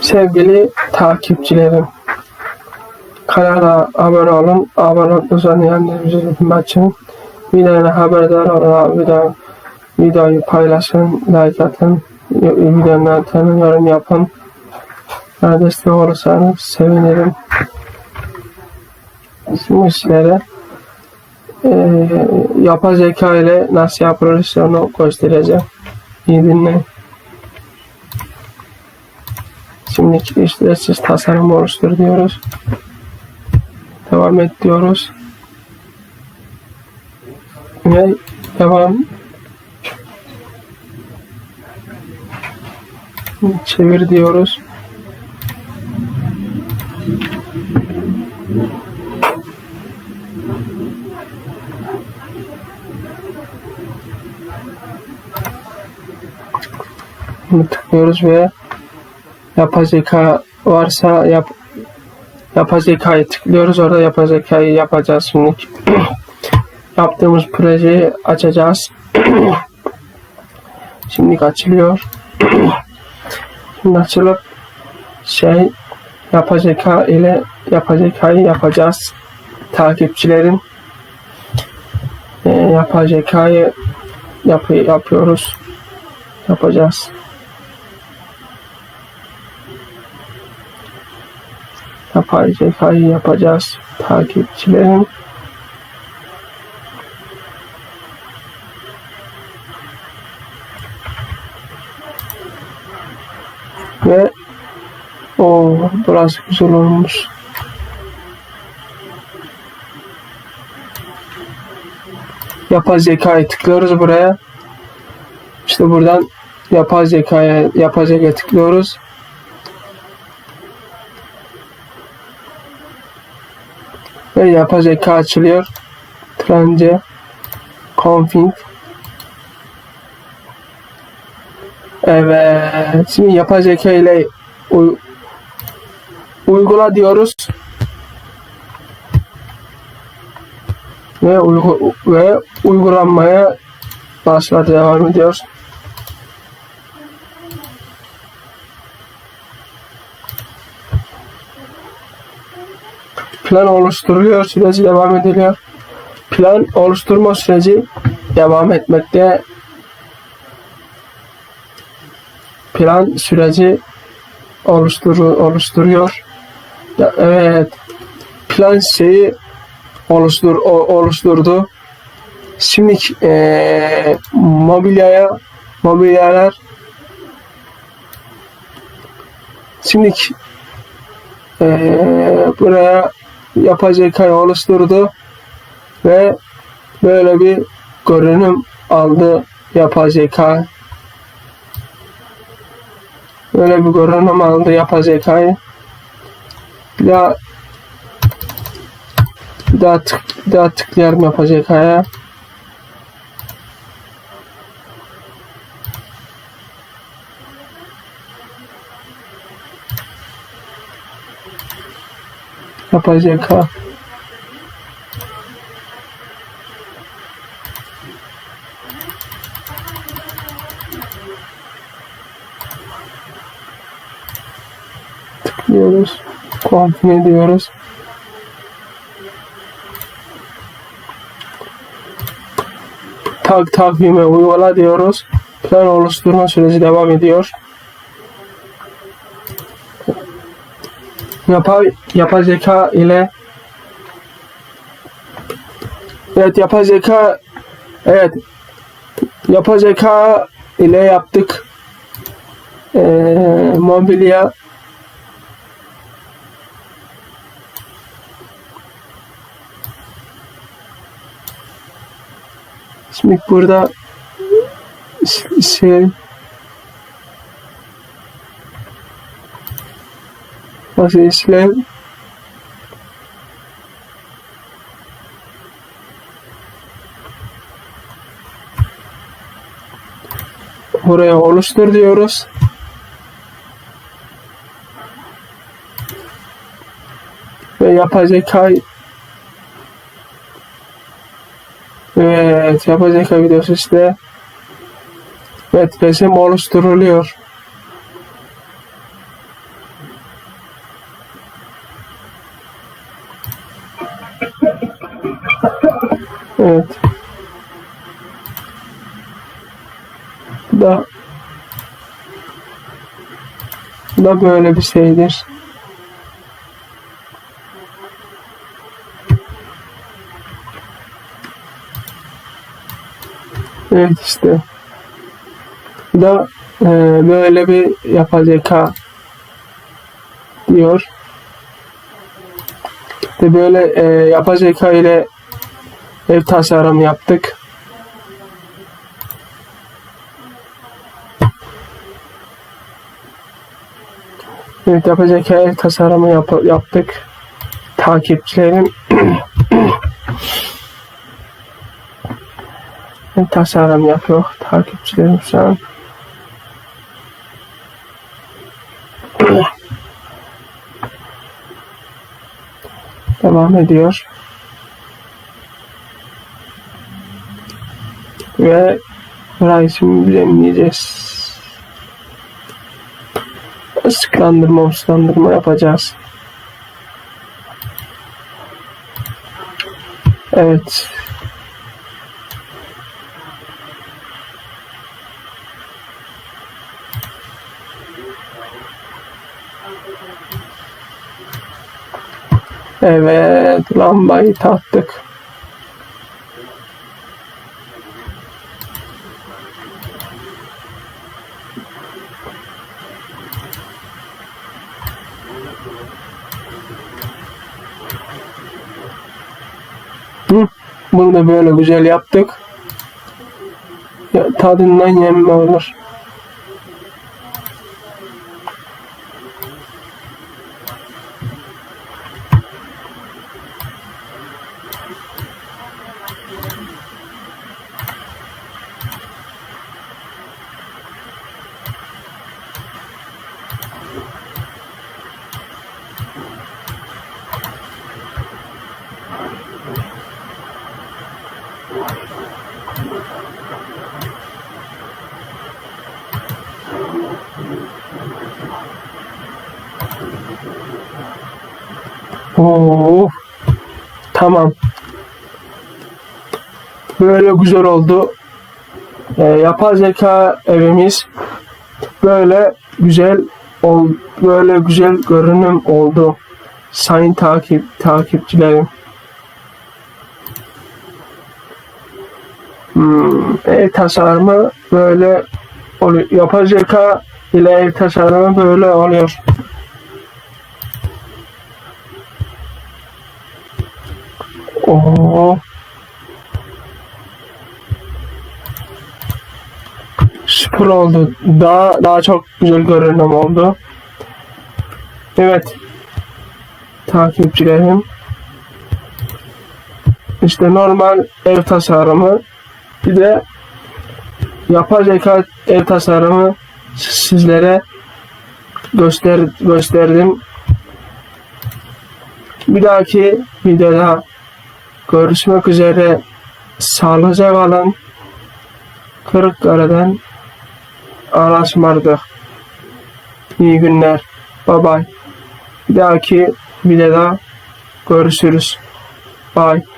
Sevgili takipçilerim, kanala abone olun. Abone düzenleyenlerimizi açın. Videodan haberdar olun. Video, videoyu paylaşın, like atın. Videonun altına yorum yapın. Destek olursanız sevinirim. Şimdi sizlere e, yapay zeka ile nasıl yapılır onu göstereceğim. İyi dinleyin. Şimdi ücretsiz tasarım oluştur diyoruz. Devam et diyoruz. Ve devam çevir diyoruz. Bunu tıklıyoruz ve yapay zeka varsa yap yapay zekayı tıklıyoruz. Orada yapay zekayı yapacağız şimdi. Yaptığımız projeyi açacağız. şimdi açılıyor. şimdi açılıp şey yapay zeka ile yapay zekayı yapacağız. Takipçilerin e, yapay zekayı yap yapıyoruz. Yapacağız. Yapay zekayı yapacağız takipçilerim. Ve o burası güzel olmuş. Yapay zekayı tıklıyoruz buraya. İşte buradan yapay zekaya yapay zekaya tıklıyoruz. Ve yapay zeka açılıyor. Trence config Evet. Şimdi yapay zeka ile uy uygula diyoruz. Ve, uygu ve uygulanmaya başladı devam ediyor. Plan oluşturuyor süreci devam ediliyor. Plan oluşturma süreci devam etmekte. Plan süreci oluştur oluşturuyor. Evet. Plan şeyi oluştur oluşturdu. Şimdi e, mobilyaya mobilyalar şimdi e, buraya yapay zekayı oluşturdu ve böyle bir görünüm aldı yapay zeka. Böyle bir görünüm aldı yapay zekayı. Bir daha bir daha, tık, daha tıklayalım yapay zekaya. Yapay zeka tıklıyoruz. Config diyoruz tag takvime uygula diyoruz. Plan oluşturma süreci devam ediyor yapay yapay zeka ile evet yapay zeka evet. Yapay zeka ile yaptık. Ee, mobilya. Şimdi burada şey Nasıl işlev? Buraya oluştur diyoruz. Ve yapay zeka Evet, yapay zeka videosu işte. Evet, resim oluşturuluyor. Evet. Da da böyle bir şeydir. Evet işte. Da e, böyle bir yapay zeka diyor. Ve böyle e, yapay zeka ile ev tasarımı yaptık. Evet yapay zeka ev tasarımı yap- yaptık. Takipçilerim tasarım yapıyor. Takipçilerim şu an. Devam ediyor. Ve şimdi düzenleyeceğiz. Isıklandırma, ısıklandırma yapacağız. Evet. Evet, lambayı taktık. Bunu da böyle güzel yaptık. Ya, tadından yemme olur. Oo, tamam. Böyle güzel oldu. Ee, yapay zeka evimiz böyle güzel ol, böyle güzel görünüm oldu. Sayın takip takipçilerim. Hmm, ev tasarımı böyle oluyor. Yapay zeka ile ev tasarımı böyle oluyor. Oo. Süper oldu. Daha daha çok güzel görünüm oldu. Evet. Takipçilerim. İşte normal ev tasarımı bir de yapay zeka ev tasarımı sizlere göster gösterdim. Bir dahaki videoda görüşmek üzere. Sağlıcakla kalın. Kırıkkale'den Arasmardık. İyi günler. Bye bye. Bir dahaki videoda görüşürüz. Bye.